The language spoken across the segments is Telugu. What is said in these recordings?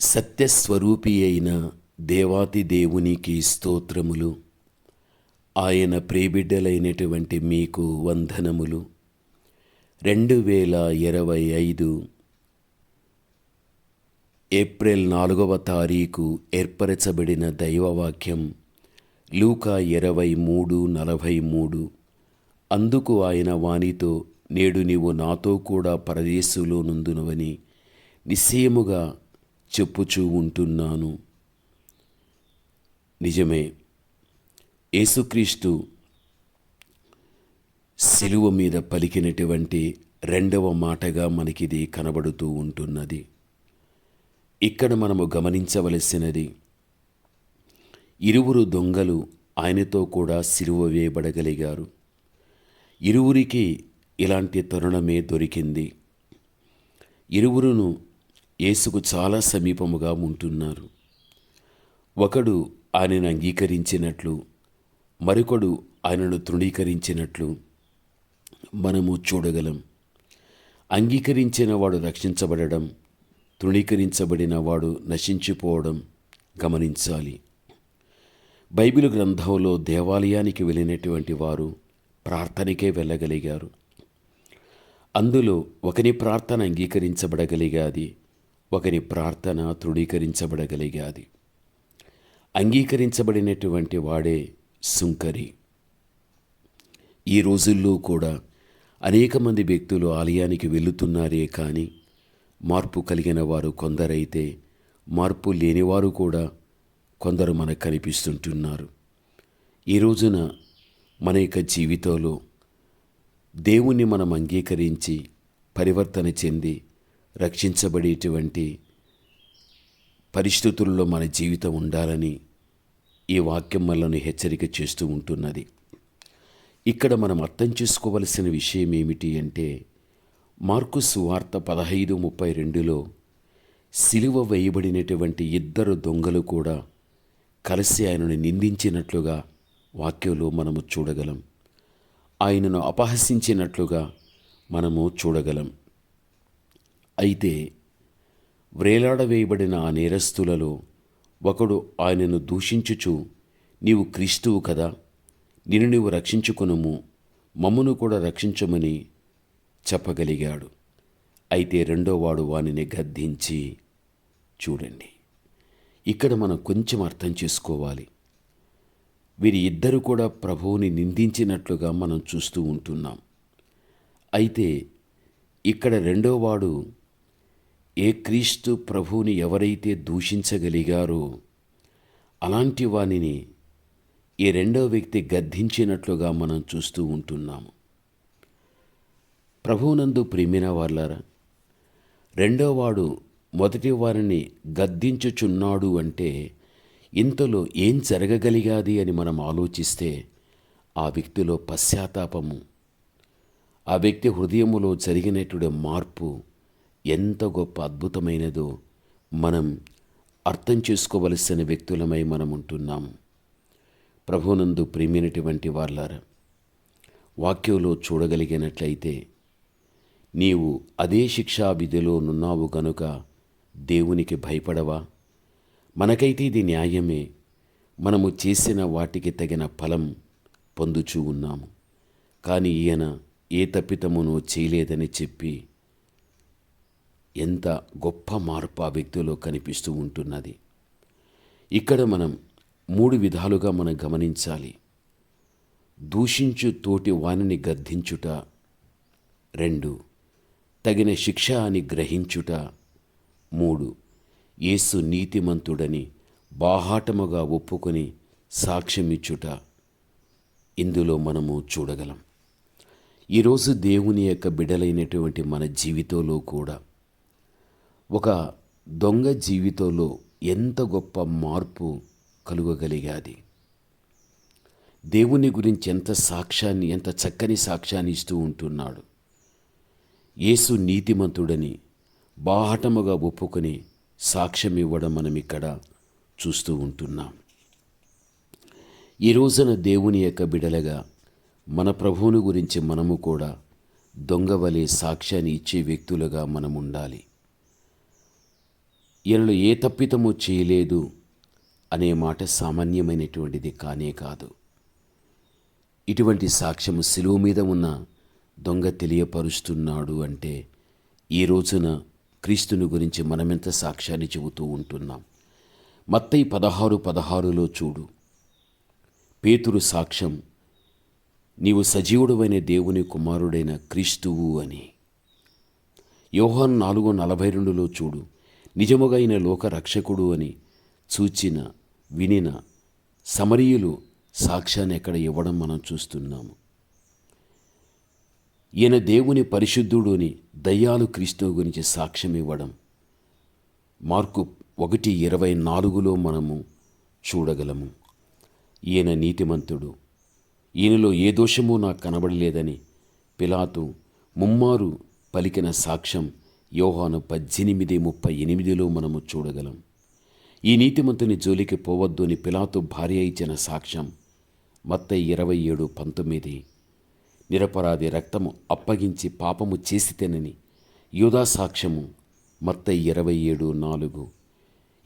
సత్యస్వరూపి అయిన దేవాతి దేవునికి స్తోత్రములు. ఆయన ప్రేబిడ్డలైనటువంటి మీకు వందనములు. రెండు వేల ఇరవై ఐదు ఏప్రిల్ నాలుగవ తారీఖు ఏర్పరచబడిన దైవవాక్యం లూకా ఇరవై మూడు నలభై మూడు. అందుకు ఆయన వానితో నేడు నీవు నాతో కూడా పరదేశులోనుందునవని నిశ్చయముగా చెప్పుచూ ఉంటున్నాను. నిజమే యేసుక్రీస్తు సిలువ మీద పలికినటువంటి రెండవ మాటగా మనకిది కనబడుతూ ఉంటున్నది. ఇక్కడ మనము గమనించవలసినది ఇరువురు దొంగలు ఆయనతో కూడా సిలువ వేయబడగలిగారు. ఇరువురికి ఇలాంటి తరుణమే దొరికింది. ఇరువురును యేసుకు చాలా సమీపముగా ఉంటున్నారు. ఒకడు ఆయనను అంగీకరించినట్లు మరొకడు ఆయనను తృణీకరించినట్లు మనము చూడగలం. అంగీకరించిన వాడు రక్షించబడడం తృణీకరించబడిన వాడు నశించిపోవడం గమనించాలి. బైబిల్ గ్రంథంలో దేవాలయానికి వెళ్ళినటువంటి వారు ప్రార్థనకే వెళ్ళగలిగారు. అందులో ఒకని ప్రార్థన అంగీకరించబడగలిగాది ఒకరి ప్రార్థన తృఢీకరించబడగలిగాది అంగీకరించబడినటువంటి వాడే సుంకరి. ఈ రోజుల్లో కూడా అనేక మంది వ్యక్తులు ఆలయానికి వెళుతున్నారే కానీ మార్పు కలిగిన వారు కొందరైతే మార్పు లేనివారు కూడా కొందరు మనకు కనిపిస్తుంటున్నారు. ఈ రోజున మన యొక్క జీవితంలో దేవుణ్ణి మనం అంగీకరించి పరివర్తన చెంది రక్షించబడేటువంటి పరిస్థితుల్లో మన జీవితం ఉండాలని ఈ వాక్యం మనల్ని హెచ్చరిక చేస్తూ ఉంటున్నది. ఇక్కడ మనం అర్థం చేసుకోవలసిన విషయం ఏమిటి అంటే మార్కు సువార్త పదహైదు ముప్పై రెండులో సిలువ వేయబడినటువంటి ఇద్దరు దొంగలు కూడా కలిసి ఆయనను నిందించినట్లుగా వాక్యంలో మనము చూడగలం. ఆయనను అపహసించినట్లుగా మనము చూడగలం. అయితే వ్రేలాడవేయబడిన ఆ నేరస్తులలో ఒకడు ఆయనను దూషించుచు నీవు క్రీస్తువు కదా నిన్ను నీవు రక్షించుకునుము మమ్మను కూడా రక్షించమని చెప్పగలిగాడు. అయితే రెండోవాడు వానిని గద్దించి చూడండి ఇక్కడ మనం కొంచెం అర్థం చేసుకోవాలి. వీరి ఇద్దరు కూడా ప్రభువుని నిందించినట్లుగా మనం చూస్తూ ఉంటున్నాం. అయితే ఇక్కడ రెండోవాడు ఏ క్రీస్తు ప్రభువుని ఎవరైతే దూషించగలిగారో అలాంటి వానిని ఈ రెండో వ్యక్తి గద్దించినట్లుగా మనం చూస్తూ ఉంటున్నాము. ప్రభువునందు ప్రేమిన వాళ్ళారా రెండోవాడు మొదటి వారిని గద్దించుచున్నాడు అంటే ఇంతలో ఏం జరగగలిగాది అని మనం ఆలోచిస్తే ఆ వ్యక్తిలో పశ్చాత్తాపము ఆ వ్యక్తి హృదయములో జరిగినటువంటి మార్పు ఎంత గొప్ప అద్భుతమైనదో మనం అర్థం చేసుకోవలసిన వ్యక్తులమై మనం ఉంటున్నాం. ప్రభునందు ప్రేమినటువంటి వాళ్ళారా వాక్యంలో చూడగలిగినట్లయితే నీవు అదే శిక్షా విధిలో నున్నావు గనుక దేవునికి భయపడవా? మనకైతే ఇది న్యాయమే. మనము చేసిన వాటికి తగిన ఫలం పొందుచూ ఉన్నాము. కానీ ఈయన ఏ తప్పితమును చేయలేదని చెప్పి ఎంత గొప్ప మార్పు ఆ వ్యక్తిలో కనిపిస్తూ ఉంటున్నది. ఇక్కడ మనం మూడు విధాలుగా మనం గమనించాలి. దూషించు తోటి వానిని గద్దించుట. రెండు తగిన శిక్ష అని గ్రహించుట. మూడు యేసు నీతిమంతుడని బాహాటముగా ఒప్పుకొని సాక్ష్యమిచ్చుట. ఇందులో మనము చూడగలం. ఈరోజు దేవుని యొక్క బిడలైనటువంటి మన జీవితంలో కూడా ఒక దొంగ జీవితంలో ఎంత గొప్ప మార్పు కలుగగలిగాది? దేవుని గురించి ఎంత సాక్ష్యాన్ని ఎంత చక్కని సాక్ష్యాన్ని ఇస్తూ ఉంటున్నాడు? యేసు నీతిమంతుడని బాహటముగా ఒప్పుకొని సాక్ష్యం ఇవ్వడం మనం ఇక్కడ చూస్తూ ఉంటున్నాం. ఈ రోజున దేవుని యొక్క బిడలగా మన ప్రభువుని గురించి మనము కూడా దొంగవలే సాక్ష్యాన్ని ఇచ్చే వ్యక్తులుగా మనం ఉండాలి. ఈయనలో ఏ తప్పితము చేయలేదు అనే మాట సామాన్యమైనటువంటిది కానే కాదు. ఇటువంటి సాక్ష్యము శిలువ మీద ఉన్న దొంగ తెలియపరుస్తున్నాడు అంటే ఈ రోజున క్రీస్తుని గురించి మనమెంత సాక్ష్యాన్ని చెబుతూ ఉంటున్నాం. మత్తయి పదహారు పదహారులో చూడు. పేతురు సాక్ష్యం నీవు సజీవుడమైన దేవుని కుమారుడైన క్రీస్తువు అని. యోహాన్ నాలుగు నలభై రెండులో చూడు. నిజముగా లోకరక్షకుడు అని చూచిన వినిన సమరీయులు సాక్ష్యాన్ని ఎక్కడ ఇవ్వడం మనం చూస్తున్నాము. ఈయన దేవుని పరిశుద్ధుడు అని దయ్యాలు క్రీస్తు గురించి సాక్ష్యం ఇవ్వడం మార్కు ఒకటి ఇరవై నాలుగులో మనము చూడగలము. ఈయన నీతిమంతుడు. ఈయనలో ఏ దోషమూ నాకు కనబడలేదని పిలాతు ముమ్మారు పలికిన సాక్ష్యం యోహాను పద్దెనిమిది ముప్పై ఎనిమిదిలో మనము చూడగలం. ఈ నీతిమంతుని జోలికి పోవద్దు అని పిలాతు భార్య ఇచ్చిన సాక్ష్యం మత్త ఇరవై ఏడు పంతొమ్మిది. నిరపరాధి రక్తము అప్పగించి పాపము చేసితేనని యూదా సాక్ష్యము మత్త ఇరవై ఏడు నాలుగు.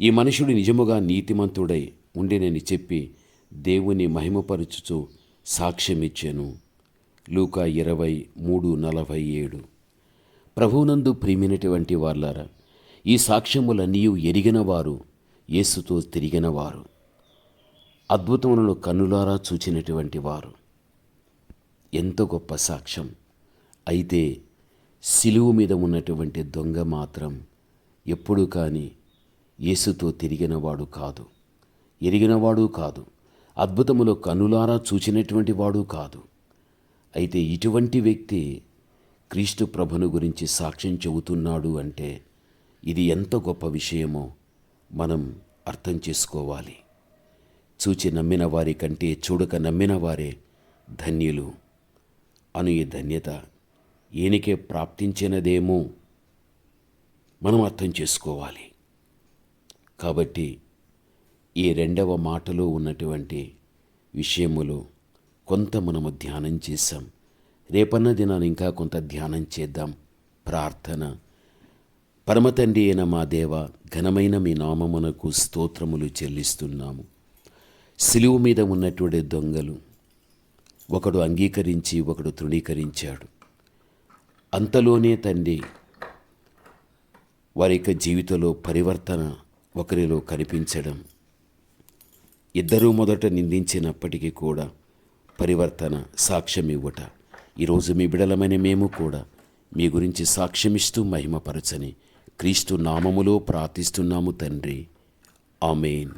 ఈ మనుషుడు నిజముగా నీతిమంతుడై ఉండినని చెప్పి దేవుని మహిమపరచుచు సాక్ష్యమిచ్చాను. లూకా ఇరవై మూడు నలభై ఏడు. ప్రభువునందు ప్రియమైనటువంటి వార్లారా ఈ సాక్ష్యములన్నీ ఎరిగిన వారు యేసుతో తిరిగినవారు. అద్భుతములను కన్నులారా చూచినటువంటి వారు. ఎంత గొప్ప సాక్ష్యం. అయితే సిలువు మీద ఉన్నటువంటి దొంగ మాత్రం ఎప్పుడు కానీ యేసుతో తిరిగినవాడు కాదు. ఎరిగినవాడు కాదు. అద్భుతములో కనులారా చూచినటువంటి వాడు కాదు. అయితే ఇటువంటి వ్యక్తి క్రీస్తు ప్రభును గురించి సాక్ష్యం చెబుతున్నాడు అంటే ఇది ఎంత గొప్ప విషయమో మనం అర్థం చేసుకోవాలి. చూచి నమ్మిన వారి కంటే చూడక నమ్మిన వారే ధన్యులు. అను ఈ ధన్యత ఈయనకే ప్రాప్తించినదేమో మనం అర్థం చేసుకోవాలి. కాబట్టి ఈ రెండవ మాటలో ఉన్నటువంటి విషయములు కొంత మనము ధ్యానం చేశాం. రేపన్న దినాన్ని ఇంకా కొంత ధ్యానం చేద్దాం. ప్రార్థన. పరమతండ్రి అయిన మా దేవ ఘనమైన మీ నామమునకు స్తోత్రములు చెల్లిస్తున్నాము. సిలువు మీద ఉన్నటువంటి దొంగలు. ఒకడు అంగీకరించి ఒకడు తృణీకరించాడు. అంతలోనే తండ్రి వారి యొక్క జీవితంలో పరివర్తన ఒకరిలో కనిపించడం. ఇద్దరూ మొదట నిందించినప్పటికీ కూడా పరివర్తన సాక్ష్యం ఇవ్వట ఈరోజు మీ బిడలమైన మేము కూడా మీ గురించి సాక్ష్యమిస్తూ మహిమపరచని క్రీస్తు నామములో ప్రార్థిస్తున్నాము తండ్రి. ఆమెన్.